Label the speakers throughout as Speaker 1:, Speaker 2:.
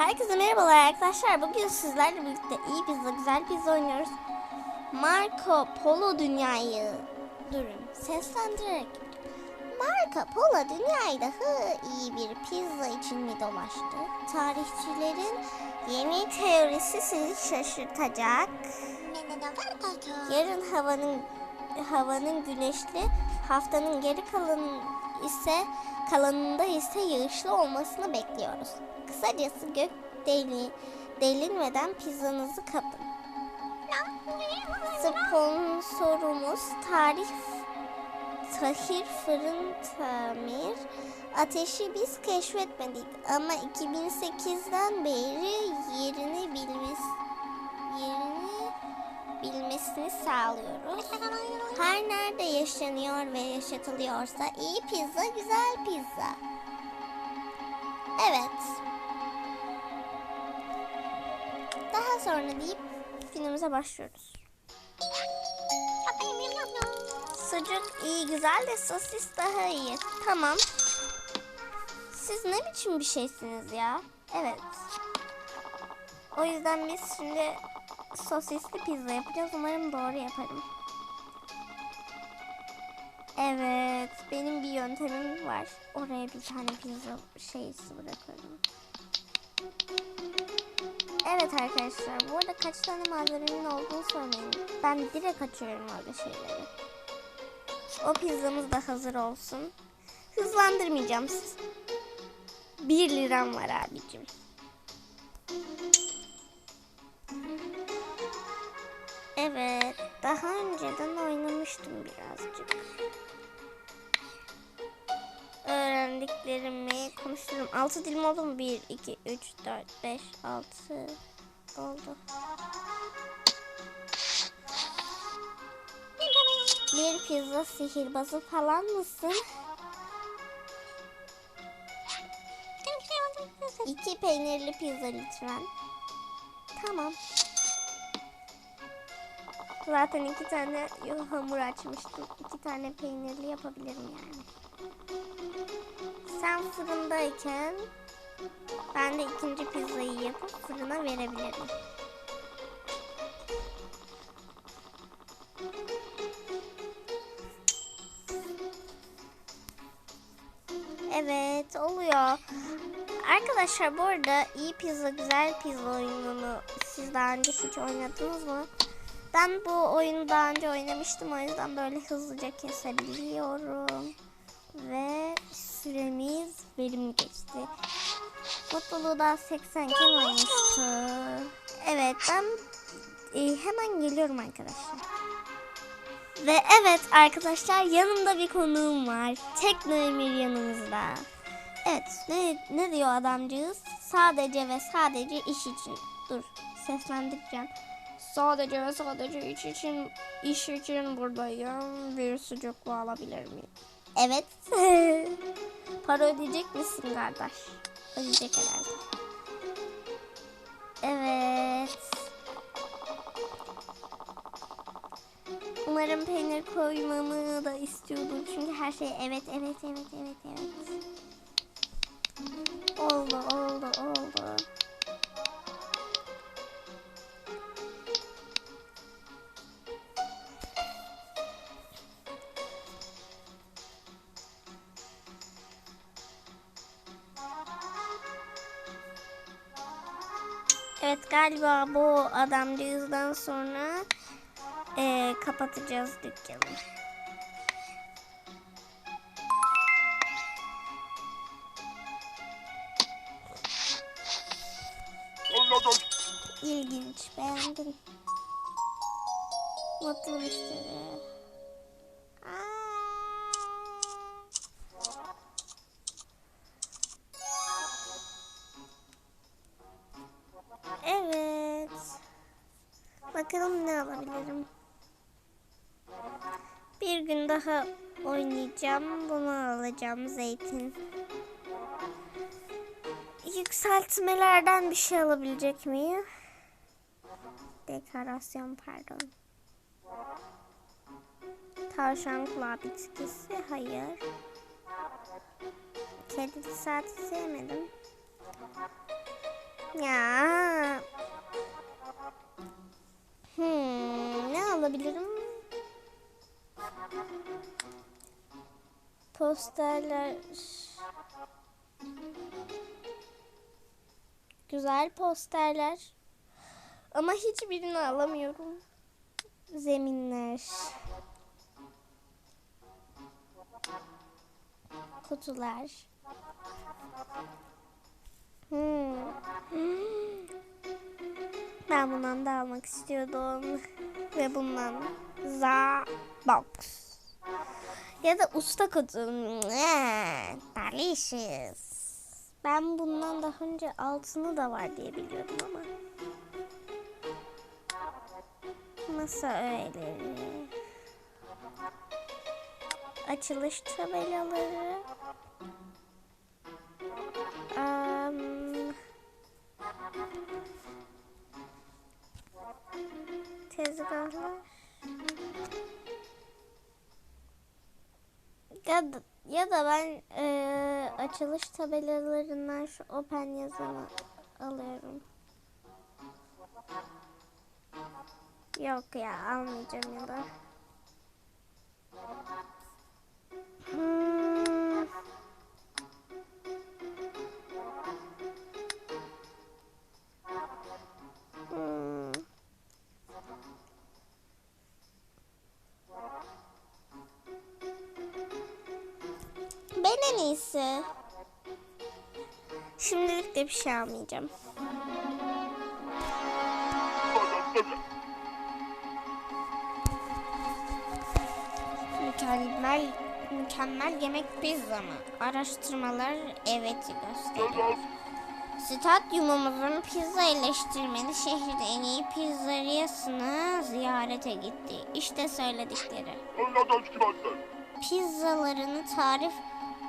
Speaker 1: Herkese merhabalar arkadaşlar. Bugün sizlerle birlikte iyi pizza, güzel pizza oynuyoruz. Marco Polo dünyayı durun seslendirerek. Marco Polo dünyayı daha iyi bir pizza için mi dolaştı? Tarihçilerin yeni teorisi sizi şaşırtacak. Yarın havanın havanın güneşli, haftanın geri kalanı ise kalanında ise yağışlı olmasını bekliyoruz. Kısacası gök deli, delinmeden pizzanızı kapın. Sponsorumuz Tarih Tahir Fırın Tamir. Ateşi biz keşfetmedik ama 2008'den beri yerini bilmez yerini bilmesini sağlıyoruz. Her nerede yaşanıyor ve yaşatılıyorsa iyi pizza güzel pizza. Evet. Daha sonra deyip günümüze başlıyoruz. Sucuk iyi güzel de sosis daha iyi. Tamam. Siz ne biçim bir şeysiniz ya? Evet. O yüzden biz şimdi sosisli pizza yapacağız. Umarım doğru yaparım. Evet, benim bir yöntemim var. Oraya bir tane pizza şeysi bırakıyorum. Evet arkadaşlar, bu arada kaç tane malzemenin olduğunu sormayın. Ben direkt açıyorum öyle şeyleri. O pizzamız da hazır olsun. Hızlandırmayacağım siz. 1 liram var abicim. Evet, daha önceden oynamıştım birazcık. Öğrendiklerimi konuşturum. 6 dilim oldu mu? 1, 2, 3, 4, 5, 6 oldu. Bir pizza sihirbazı falan mısın? İki peynirli pizza lütfen. Tamam. Zaten iki tane hamur açmıştım. İki tane peynirli yapabilirim yani. Sen fırındayken ben de ikinci pizzayı yapıp fırına verebilirim. Evet oluyor. Arkadaşlar bu arada iyi pizza güzel pizza oyununu siz daha önce hiç oynadınız mı? Ben bu oyunu daha önce oynamıştım o yüzden böyle hızlıca kesebiliyorum. Ve süremiz verim geçti. Mutluluğu da 80 iken olmuştu. Evet ben e, hemen geliyorum arkadaşlar. Ve evet arkadaşlar yanımda bir konuğum var. Tekno Emir yanımızda. Evet ne, ne diyor adamcağız? Sadece ve sadece iş için. Dur seslendireceğim. Sadece ve sadece iş için iş için buradayım. Bir sucuklu alabilir miyim? Evet. Para ödeyecek misin kardeş? Ödeyecek herhalde. Evet. Umarım peynir koymamı da istiyordur. Çünkü her şey evet evet evet evet evet. Evet galiba bu adamcağızdan sonra e, kapatacağız dükkanı. İlginç, beğendim. Mutlu müşteri. Bakalım ne alabilirim. Bir gün daha oynayacağım. Bunu alacağım zeytin. Yükseltmelerden bir şey alabilecek miyim? Dekorasyon pardon. Tavşan kulağı bitkisi hayır. Kedi saati sevmedim. Ya. Hmm, ne alabilirim? Posterler. Güzel posterler. Ama hiçbirini alamıyorum. Zeminler. Kutular. Hmm. Ben bundan da almak istiyordum. Ve bundan za box. Ya da usta kutu. Mwah, Delicious. Ben bundan daha önce altını da var diye biliyordum ama. Masa öğeleri. Açılış tabelaları. Am, tezgahlar. Ya da, ya da ben eee, açılış tabelalarından şu open yazanı alıyorum. Yok ya almayacağım ya da. Hmm. En iyisi. Şimdilik de bir şey almayacağım. Mükemmel, mükemmel yemek pizza mı? Araştırmalar evet'i gösteriyor. Stadyumumuzun pizza eleştirmeni şehrin en iyi pizzeriyasını ziyarete gitti. İşte söyledikleri. Pizzalarını tarif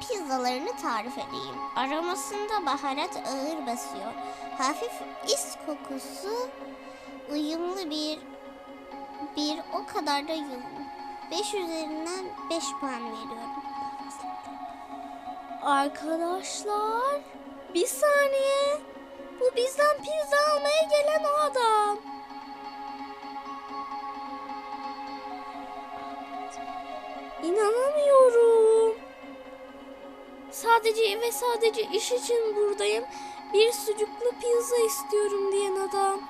Speaker 1: pizzalarını tarif edeyim. Aromasında baharat ağır basıyor. Hafif is kokusu uyumlu bir bir o kadar da yoğun. 5 üzerinden 5 puan veriyorum. Arkadaşlar bir saniye. Bu bizden pizza almaya gelen o adam. İnanamıyorum. Sadece ve sadece iş için buradayım. Bir sucuklu pizza istiyorum diyen adam.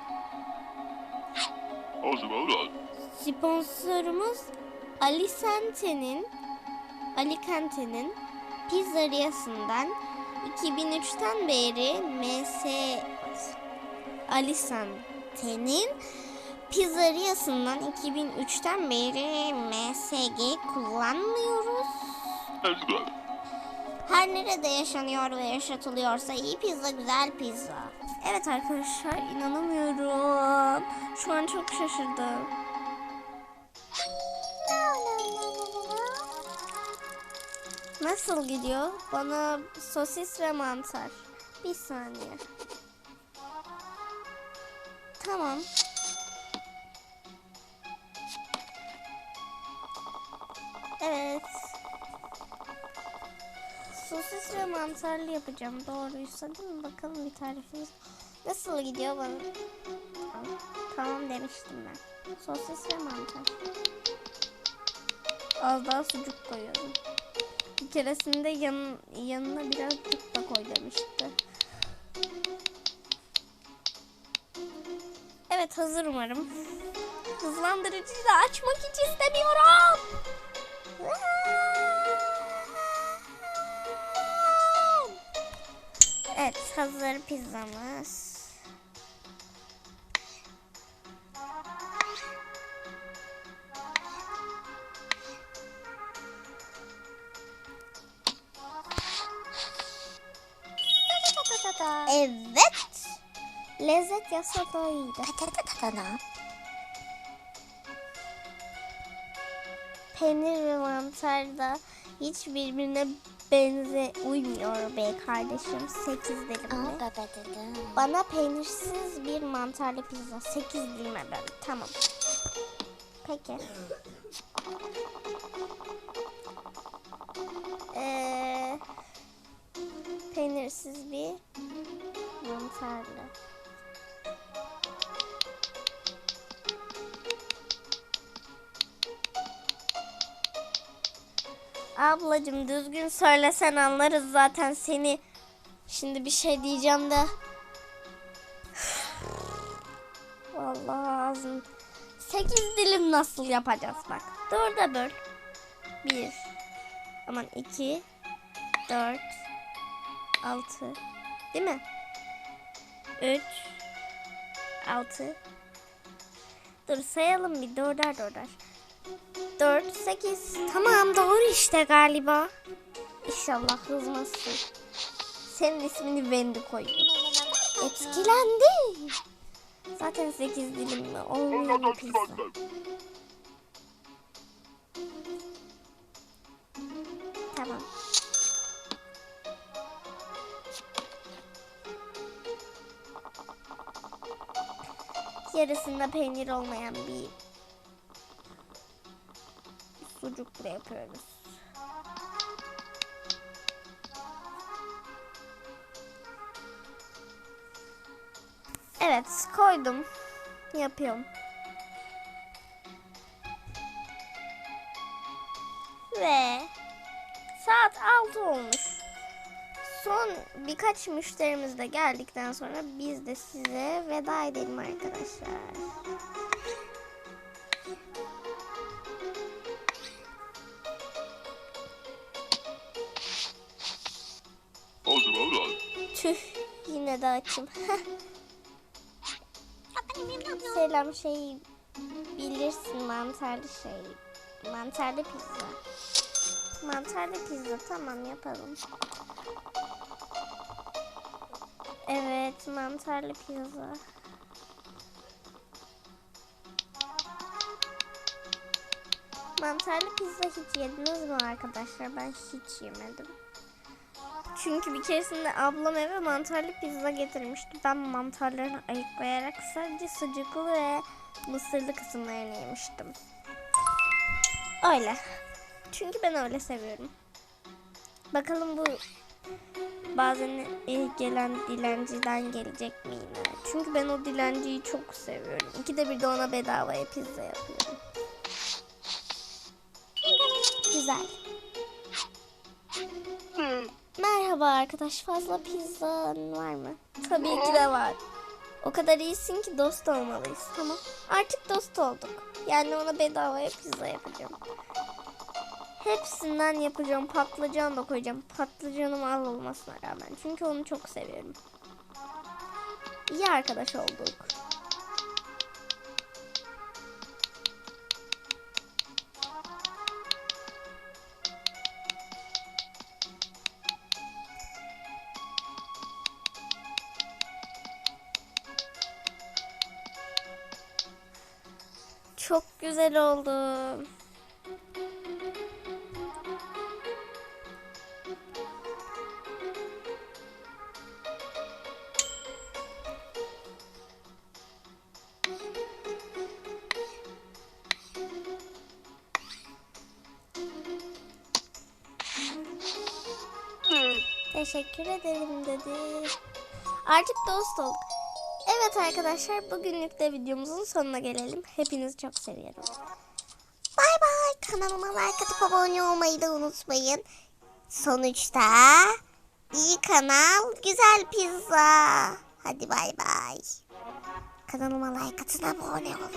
Speaker 1: Sponsorumuz Alicente'nin Alicante'nin pizzeriyasından 2003'ten beri MS Alicante'nin pizzeriyasından 2003'ten beri MSG kullanmıyoruz. Her nerede yaşanıyor ve yaşatılıyorsa iyi pizza güzel pizza. Evet arkadaşlar inanamıyorum. Şu an çok şaşırdım. Nasıl gidiyor? Bana sosis ve mantar. Bir saniye. Tamam. Evet. Mantarlı yapacağım. Doğruysa değil mi? Bakalım bir tarifimiz. Nasıl gidiyor bana? Tamam, demiştim ben. Sosis ve mantar. Az daha sucuk koyuyorum. Bir keresinde yan, yanına birazcık da koy demişti. Evet hazır umarım. Hızlandırıcıyı da açmak hiç istemiyorum. Evet hazır pizzamız. Evet. Lezzet yasa da iyiydi. Peynir ve mantar da hiç birbirine benze uymuyor be kardeşim. 8 dilim mi? Bana peynirsiz bir mantarlı pizza. 8 dilime ben. Tamam. Peki. Ee, peynirsiz bir Mantarlı. Ablacım düzgün söylesen anlarız zaten seni. Şimdi bir şey diyeceğim de. Vallahi ağzım. Sekiz dilim nasıl yapacağız bak. Dörde böl. Bir. Aman iki. Dört. Altı. Değil mi? Üç. Altı. Dur sayalım bir dörder dörder. Dört, sekiz. Tamam doğru işte galiba. İnşallah hızmazsın. Senin ismini Wendy koydum. Etkilendi. Zaten sekiz dilim mi? Olmuyor mu pizza? Tamam. Yarısında peynir olmayan bir sucukla yapıyoruz. Evet koydum. Yapıyorum. Ve saat 6 olmuş. Son birkaç müşterimiz de geldikten sonra biz de size veda edelim arkadaşlar. Yine de açım. Selam şey bilirsin mantarlı şey. Mantarlı pizza. Mantarlı pizza tamam yapalım. Evet mantarlı pizza. Mantarlı pizza hiç yediniz mi arkadaşlar? Ben hiç yemedim. Çünkü bir keresinde ablam eve mantarlı pizza getirmişti. Ben mantarlarını ayıklayarak sadece sucuklu ve mısırlı kısımlarını yemiştim. Öyle. Çünkü ben öyle seviyorum. Bakalım bu bazen e, gelen dilenciden gelecek mi yine? Çünkü ben o dilenciyi çok seviyorum. İkide bir de ona bedavaya pizza yapıyorum. Güzel. Merhaba arkadaş fazla pizzan var mı? Tabii ki de var. O kadar iyisin ki dost olmalıyız. Tamam. Artık dost olduk. Yani ona bedavaya pizza yapacağım. Hepsinden yapacağım. Patlıcan da koyacağım. Patlıcanım az olmasına rağmen. Çünkü onu çok seviyorum. İyi arkadaş olduk. Çok güzel oldu. Teşekkür ederim dedi. Artık dost olduk. Evet arkadaşlar bugünlük de videomuzun sonuna gelelim. Hepinizi çok seviyorum. Bay bay. Kanalıma like atıp abone olmayı da unutmayın. Sonuçta iyi kanal, güzel pizza. Hadi bay bay. Kanalıma like atın abone olun.